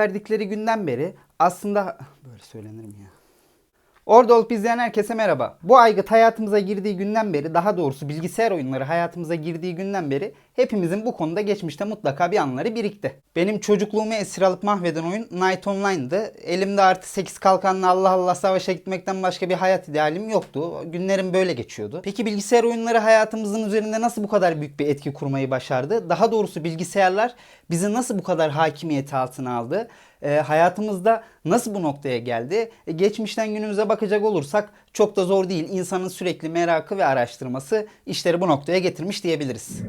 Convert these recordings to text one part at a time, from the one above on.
verdikleri günden beri aslında böyle söylenir mi ya? Orada olup izleyen herkese merhaba. Bu aygıt hayatımıza girdiği günden beri, daha doğrusu bilgisayar oyunları hayatımıza girdiği günden beri hepimizin bu konuda geçmişte mutlaka bir anları birikti. Benim çocukluğumu esir alıp mahveden oyun Night Online'dı. Elimde artı 8 kalkanla Allah Allah savaşa gitmekten başka bir hayat idealim yoktu. Günlerim böyle geçiyordu. Peki bilgisayar oyunları hayatımızın üzerinde nasıl bu kadar büyük bir etki kurmayı başardı? Daha doğrusu bilgisayarlar bizi nasıl bu kadar hakimiyeti altına aldı? e, hayatımızda nasıl bu noktaya geldi? E, geçmişten günümüze bakacak olursak çok da zor değil. İnsanın sürekli merakı ve araştırması işleri bu noktaya getirmiş diyebiliriz.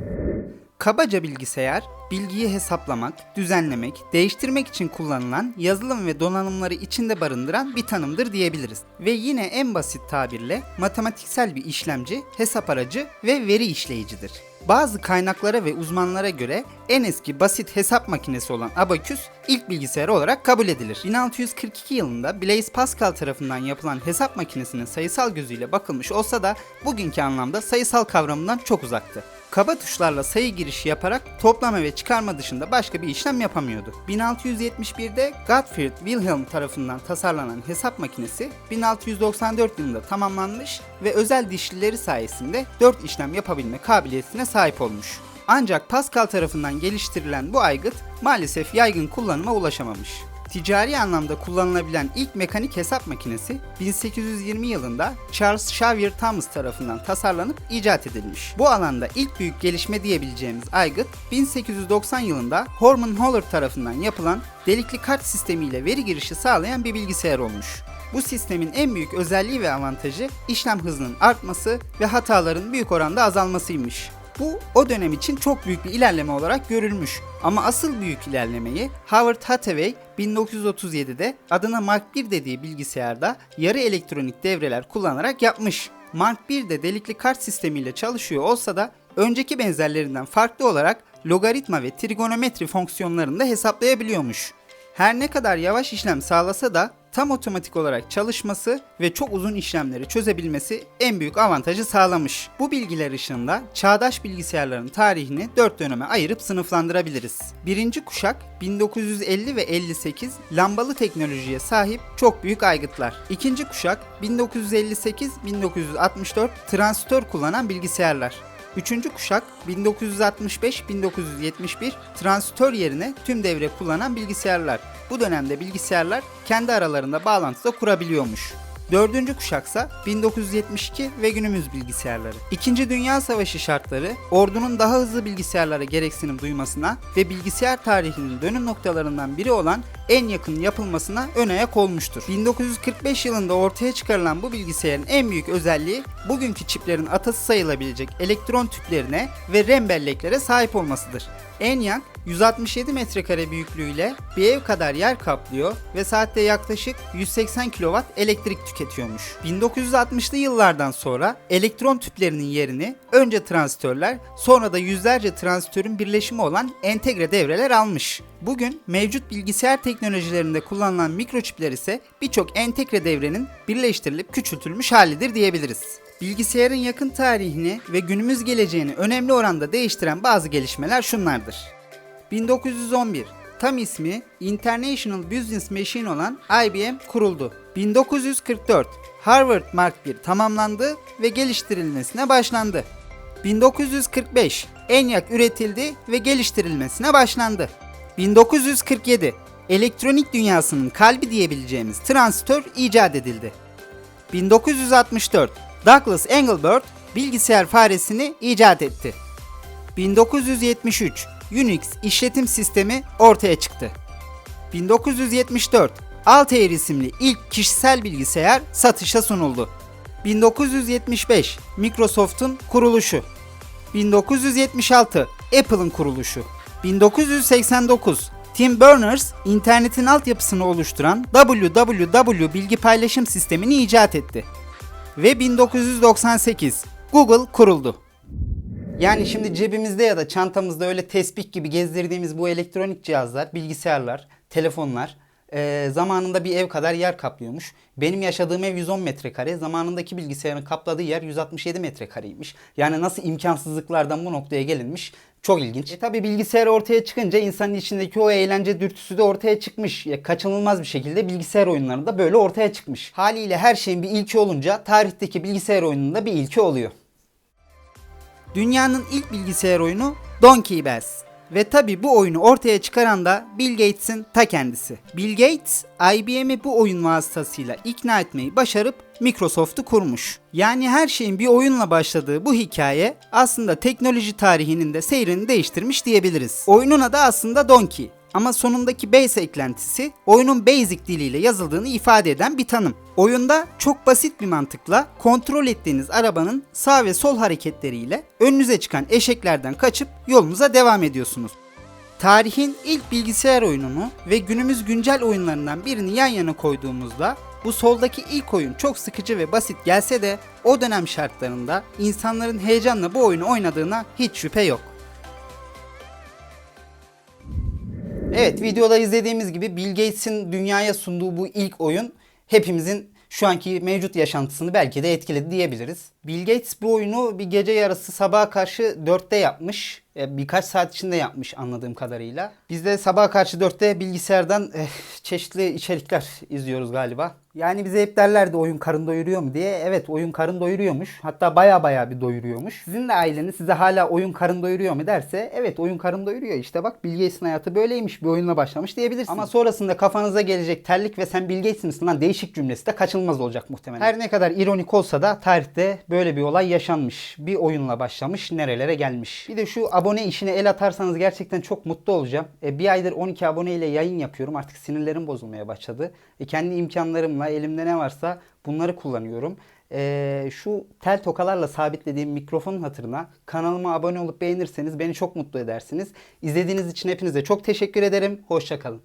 Kabaca bilgisayar, bilgiyi hesaplamak, düzenlemek, değiştirmek için kullanılan yazılım ve donanımları içinde barındıran bir tanımdır diyebiliriz. Ve yine en basit tabirle matematiksel bir işlemci, hesap aracı ve veri işleyicidir. Bazı kaynaklara ve uzmanlara göre en eski basit hesap makinesi olan abaküs ilk bilgisayar olarak kabul edilir. 1642 yılında Blaise Pascal tarafından yapılan hesap makinesinin sayısal gözüyle bakılmış olsa da bugünkü anlamda sayısal kavramından çok uzaktı. Kaba tuşlarla sayı girişi yaparak toplama ve çıkarma dışında başka bir işlem yapamıyordu. 1671'de Gottfried Wilhelm tarafından tasarlanan hesap makinesi 1694 yılında tamamlanmış ve özel dişlileri sayesinde 4 işlem yapabilme kabiliyetine sahip olmuş. Ancak Pascal tarafından geliştirilen bu aygıt maalesef yaygın kullanıma ulaşamamış. Ticari anlamda kullanılabilen ilk mekanik hesap makinesi 1820 yılında Charles Xavier Thomas tarafından tasarlanıp icat edilmiş. Bu alanda ilk büyük gelişme diyebileceğimiz aygıt 1890 yılında Horman Holler tarafından yapılan delikli kart sistemiyle veri girişi sağlayan bir bilgisayar olmuş. Bu sistemin en büyük özelliği ve avantajı işlem hızının artması ve hataların büyük oranda azalmasıymış. Bu o dönem için çok büyük bir ilerleme olarak görülmüş. Ama asıl büyük ilerlemeyi Howard Hathaway 1937'de adına Mark 1 dediği bilgisayarda yarı elektronik devreler kullanarak yapmış. Mark 1 de delikli kart sistemiyle çalışıyor olsa da önceki benzerlerinden farklı olarak logaritma ve trigonometri fonksiyonlarını da hesaplayabiliyormuş. Her ne kadar yavaş işlem sağlasa da tam otomatik olarak çalışması ve çok uzun işlemleri çözebilmesi en büyük avantajı sağlamış. Bu bilgiler ışığında çağdaş bilgisayarların tarihini 4 döneme ayırıp sınıflandırabiliriz. Birinci kuşak 1950 ve 58 lambalı teknolojiye sahip çok büyük aygıtlar. İkinci kuşak 1958-1964 transistör kullanan bilgisayarlar. Üçüncü kuşak 1965-1971 transistör yerine tüm devre kullanan bilgisayarlar. Bu dönemde bilgisayarlar kendi aralarında bağlantı da kurabiliyormuş. Dördüncü kuşaksa 1972 ve günümüz bilgisayarları. İkinci Dünya Savaşı şartları ordunun daha hızlı bilgisayarlara gereksinim duymasına ve bilgisayar tarihinin dönüm noktalarından biri olan en yakın yapılmasına ön ayak olmuştur. 1945 yılında ortaya çıkarılan bu bilgisayarın en büyük özelliği bugünkü çiplerin atası sayılabilecek elektron tüplerine ve RAM belleklere sahip olmasıdır. ENIAC 167 metrekare büyüklüğüyle bir ev kadar yer kaplıyor ve saatte yaklaşık 180 kW elektrik tüketiyormuş. 1960'lı yıllardan sonra elektron tüplerinin yerini önce transistörler sonra da yüzlerce transistörün birleşimi olan entegre devreler almış. Bugün mevcut bilgisayar teknolojilerinde kullanılan mikroçipler ise birçok entegre devrenin birleştirilip küçültülmüş halidir diyebiliriz. Bilgisayarın yakın tarihini ve günümüz geleceğini önemli oranda değiştiren bazı gelişmeler şunlardır. 1911 tam ismi International Business Machine olan IBM kuruldu. 1944 Harvard Mark I tamamlandı ve geliştirilmesine başlandı. 1945 ENIAC üretildi ve geliştirilmesine başlandı. 1947 elektronik dünyasının kalbi diyebileceğimiz transistör icat edildi. 1964 Douglas Engelbart bilgisayar faresini icat etti. 1973 Unix işletim sistemi ortaya çıktı. 1974 Altair isimli ilk kişisel bilgisayar satışa sunuldu. 1975 Microsoft'un kuruluşu. 1976 Apple'ın kuruluşu. 1989 Tim Berners internetin altyapısını oluşturan WWW bilgi paylaşım sistemini icat etti. Ve 1998 Google kuruldu. Yani şimdi cebimizde ya da çantamızda öyle tespih gibi gezdirdiğimiz bu elektronik cihazlar, bilgisayarlar, telefonlar e, zamanında bir ev kadar yer kaplıyormuş. Benim yaşadığım ev 110 metrekare. Zamanındaki bilgisayarın kapladığı yer 167 metrekareymiş. Yani nasıl imkansızlıklardan bu noktaya gelinmiş. Çok ilginç. E tabi bilgisayar ortaya çıkınca insanın içindeki o eğlence dürtüsü de ortaya çıkmış. Ya, kaçınılmaz bir şekilde bilgisayar oyunları da böyle ortaya çıkmış. Haliyle her şeyin bir ilki olunca tarihteki bilgisayar oyununda bir ilki oluyor. Dünyanın ilk bilgisayar oyunu Donkey Bass. Ve tabi bu oyunu ortaya çıkaran da Bill Gates'in ta kendisi. Bill Gates, IBM'i bu oyun vasıtasıyla ikna etmeyi başarıp Microsoft'u kurmuş. Yani her şeyin bir oyunla başladığı bu hikaye aslında teknoloji tarihinin de seyrini değiştirmiş diyebiliriz. Oyunun adı aslında Donkey. Ama sonundaki base eklentisi oyunun basic diliyle yazıldığını ifade eden bir tanım. Oyunda çok basit bir mantıkla kontrol ettiğiniz arabanın sağ ve sol hareketleriyle önünüze çıkan eşeklerden kaçıp yolunuza devam ediyorsunuz. Tarihin ilk bilgisayar oyununu ve günümüz güncel oyunlarından birini yan yana koyduğumuzda bu soldaki ilk oyun çok sıkıcı ve basit gelse de o dönem şartlarında insanların heyecanla bu oyunu oynadığına hiç şüphe yok. Evet videoda izlediğimiz gibi Bill Gates'in dünyaya sunduğu bu ilk oyun hepimizin şu anki mevcut yaşantısını belki de etkiledi diyebiliriz. Bill Gates bu oyunu bir gece yarısı sabaha karşı 4'te yapmış. E, Birkaç saat içinde yapmış anladığım kadarıyla. Biz de sabaha karşı 4'te bilgisayardan eh, çeşitli içerikler izliyoruz galiba. Yani bize hep derlerdi oyun karın doyuruyor mu diye. Evet oyun karın doyuruyormuş. Hatta baya baya bir doyuruyormuş. Sizin de aileniz size hala oyun karın doyuruyor mu derse evet oyun karın doyuruyor. İşte bak Bill Gates'in hayatı böyleymiş bir oyunla başlamış diyebilirsiniz. Ama sonrasında kafanıza gelecek terlik ve sen Bill Gates misin lan değişik cümlesi de kaçınılmaz olacak muhtemelen. Her ne kadar ironik olsa da tarihte böyle bir olay yaşanmış. Bir oyunla başlamış nerelere gelmiş. Bir de şu abone işine el atarsanız gerçekten çok mutlu olacağım. E, bir aydır 12 abone ile yayın yapıyorum. Artık sinirlerim bozulmaya başladı. E, kendi imkanlarımla elimde ne varsa bunları kullanıyorum. E, şu tel tokalarla sabitlediğim mikrofonun hatırına kanalıma abone olup beğenirseniz beni çok mutlu edersiniz. İzlediğiniz için hepinize çok teşekkür ederim. Hoşçakalın.